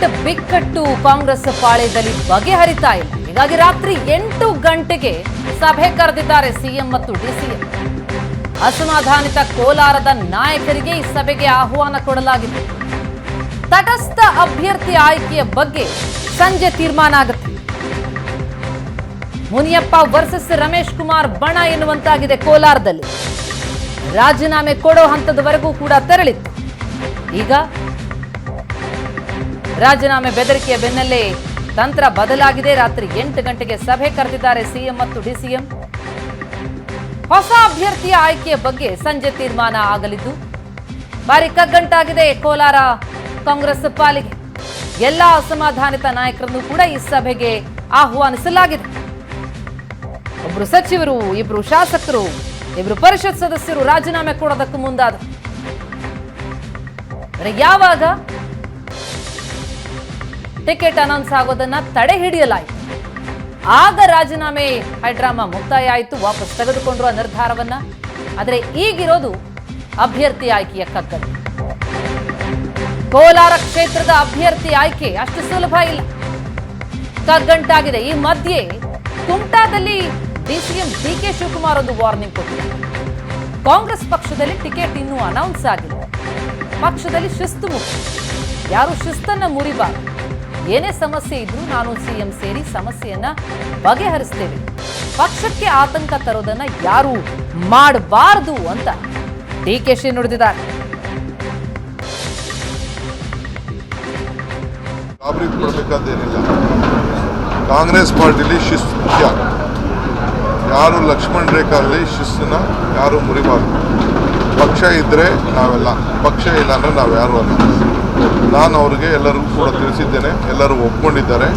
Ticket ಬಿಕ್ಕಟ್ಟು ಕಾಂಗ್ರೆಸ್ ಪಾಳ್ಯದಲ್ಲಿ ಬಗೆಹರಿತಾ ಇಲ್ಲ. ಹೀಗಾಗಿ ರಾತ್ರಿ ಎಂಟು ಗಂಟೆಗೆ ಸಭೆ ಕರೆದಿದ್ದಾರೆ ಸಿಎಂ ಮತ್ತು ಡಿಸಿಎಂ. ಅಸಮಾಧಾನಿತ ಕೋಲಾರದ ನಾಯಕರಿಗೆ ಈ ಸಭೆಗೆ ಆಹ್ವಾನ ಕೊಡಲಾಗಿದೆ. ತಟಸ್ಥ ಅಭ್ಯರ್ಥಿ ಆಯ್ಕೆಯ ಬಗ್ಗೆ ಸಂಜೆ ತೀರ್ಮಾನ ಆಗುತ್ತೆ. ಮುನಿಯಪ್ಪ ವರ್ಸಸ್ ರಮೇಶ್ ಕುಮಾರ್ ಬಣ ಎನ್ನುವಂತಾಗಿದೆ ಕೋಲಾರದಲ್ಲಿ. ರಾಜೀನಾಮೆ ಕೊಡೋ ಹಂತದವರೆಗೂ ಕೂಡ ತೆರಳಿತ್ತು. ಈಗ ರಾಜೀನಾಮೆ ಬೆದರಿಕೆಯ ಬೆನ್ನಲ್ಲೇ ತಂತ್ರ ಬದಲಾಗಿದೆ. ರಾತ್ರಿ ಎಂಟು ಗಂಟೆಗೆ ಸಭೆ ಕರೆದಿದ್ದಾರೆ ಸಿಎಂ ಮತ್ತು ಡಿಸಿಎಂ. ಹೊಸ ಅಭ್ಯರ್ಥಿಯ ಆಯ್ಕೆಯ ಬಗ್ಗೆ ಸಂಜೆ ತೀರ್ಮಾನ ಆಗಲಿದ್ದು, ಭಾರಿ ಕಗ್ಗಂಟಾಗಿದೆ ಕೋಲಾರ ಕಾಂಗ್ರೆಸ್ ಪಾಲಿಗೆ. ಎಲ್ಲ ಅಸಮಾಧಾನಿತ ನಾಯಕರನ್ನು ಕೂಡ ಈ ಸಭೆಗೆ ಆಹ್ವಾನಿಸಲಾಗಿದೆ. ಒಬ್ರು ಸಚಿವರು, ಇಬ್ರು ಶಾಸಕರು, ಇಬ್ರು ಪರಿಷತ್ ಸದಸ್ಯರು ರಾಜೀನಾಮೆ ಕೊಡೋದಕ್ಕೂ ಮುಂದಾದ. ಯಾವಾಗ ಟಿಕೆಟ್ ಅನೌನ್ಸ್ ಆಗೋದನ್ನ ತಡೆ ಹಿಡಿಯಲಾಯಿತು. ಆಗ ರಾಜೀನಾಮೆ ಹೈಡ್ರಾಮಾ ಮುಕ್ತಾಯ ಆಯಿತು, ವಾಪಸ್ ತೆಗೆದುಕೊಂಡ್ರು ಆ ನಿರ್ಧಾರವನ್ನ. ಆದರೆ ಈಗಿರೋದು ಅಭ್ಯರ್ಥಿ ಆಯ್ಕೆಯ ಕಗ್ಗಟ್ಟು ಕೋಲಾರ ಕ್ಷೇತ್ರದ ಅಭ್ಯರ್ಥಿ ಆಯ್ಕೆ ಅಷ್ಟು ಸುಲಭ ಇಲ್ಲ. ಕಗ್ಗಂಟಾಗಿದೆ. ಈ ಮಧ್ಯೆ ಕುಮಟಾದಲ್ಲಿ ಡಿಸಿಎಂ ಡಿ ಕೆ ಶಿವಕುಮಾರ್ ಒಂದು ವಾರ್ನಿಂಗ್ ಕೊಟ್ಟಿದ್ದಾರೆ ಕಾಂಗ್ರೆಸ್ ಪಕ್ಷದಲ್ಲಿ ಟಿಕೆಟ್ ಇನ್ನೂ ಅನೌನ್ಸ್ ಆಗಿಲ್ಲ. ಪಕ್ಷದಲ್ಲಿ ಶಿಸ್ತು ಮುಖ್ಯ ಯಾರು ಶಿಸ್ತನ್ನ ಮುರಿಬಾರದು. ಏನೇ ಸಮಸ್ಯೆ ಇದ್ರೂ ನಾನು ಸಿಎಂ ಸೇರಿ ಸಮಸ್ಯೆಯನ್ನ ಬಗೆಹರಿಸ್ತೇವೆ ಪಕ್ಷಕ್ಕೆ ಆತಂಕ ತರೋದನ್ನ ಯಾರು ಮಾಡಬಾರದು ಅಂತ ಡಿ ಕೆ ಶಿ ನುಡಿದಿದ್ದಾರೆ. ಕಾಂಗ್ರೆಸ್ ಪಾರ್ಟಿಲಿ ಶಿಸ್ತು ಮುಖ್ಯ. ಯಾರು ಲಕ್ಷ್ಮಣ್ ರೇಖಾದಲ್ಲಿ ಶಿಸ್ತನ್ನ ಯಾರು ಮುರಿಬಾರ್ದು. ಪಕ್ಷ ಇದ್ದರೆ ನಾವೆಲ್ಲ. ಪಕ್ಷ ಇಲ್ಲ ಅಂದರೆ ನಾವು ಯಾರು ಅಲ್ಲ. ನಾನು ಅವ್ರಿಗೆ ಎಲ್ಲರಿಗೂ ಕೂಡ ತಿಳಿಸಿದ್ದೇನೆ. ಎಲ್ಲರೂ ಒಪ್ಕೊಂಡಿದ್ದಾರೆ.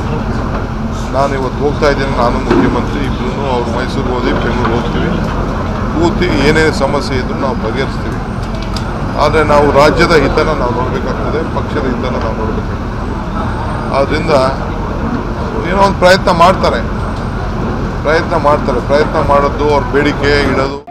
ನಾನು ಇವತ್ತು ಹೋಗ್ತಾ ಇದ್ದೇನೆ. ನಾನು ಮುಖ್ಯಮಂತ್ರಿ ಇಬ್ಬರೂ ಅವ್ರು ಮೈಸೂರು ಹೋದಿ ಬೆಂಗಳೂರು ಹೋಗ್ತೀವಿ. ಕೂತಿ ಏನೇನು ಸಮಸ್ಯೆ ಇದ್ರೂ ನಾವು ಬಗೆಹರಿಸ್ತೀವಿ. ಆದರೆ ನಾವು ರಾಜ್ಯದ ಹಿತನ ನಾವು ನೋಡಬೇಕಾಗ್ತದೆ. ಪಕ್ಷದ ಹಿತನ ನಾವು ನೋಡಬೇಕಾಗ್ತದೆ. ಆದ್ದರಿಂದ ಏನೋ ಒಂದು ಪ್ರಯತ್ನ ಮಾಡ್ತಾರೆ. ಪ್ರಯತ್ನ ಮಾಡ್ತಾರೆ. ಪ್ರಯತ್ನ ಮಾಡೋದು ಅವ್ರ ಬೇಡಿಕೆ, ಇಡೋದು.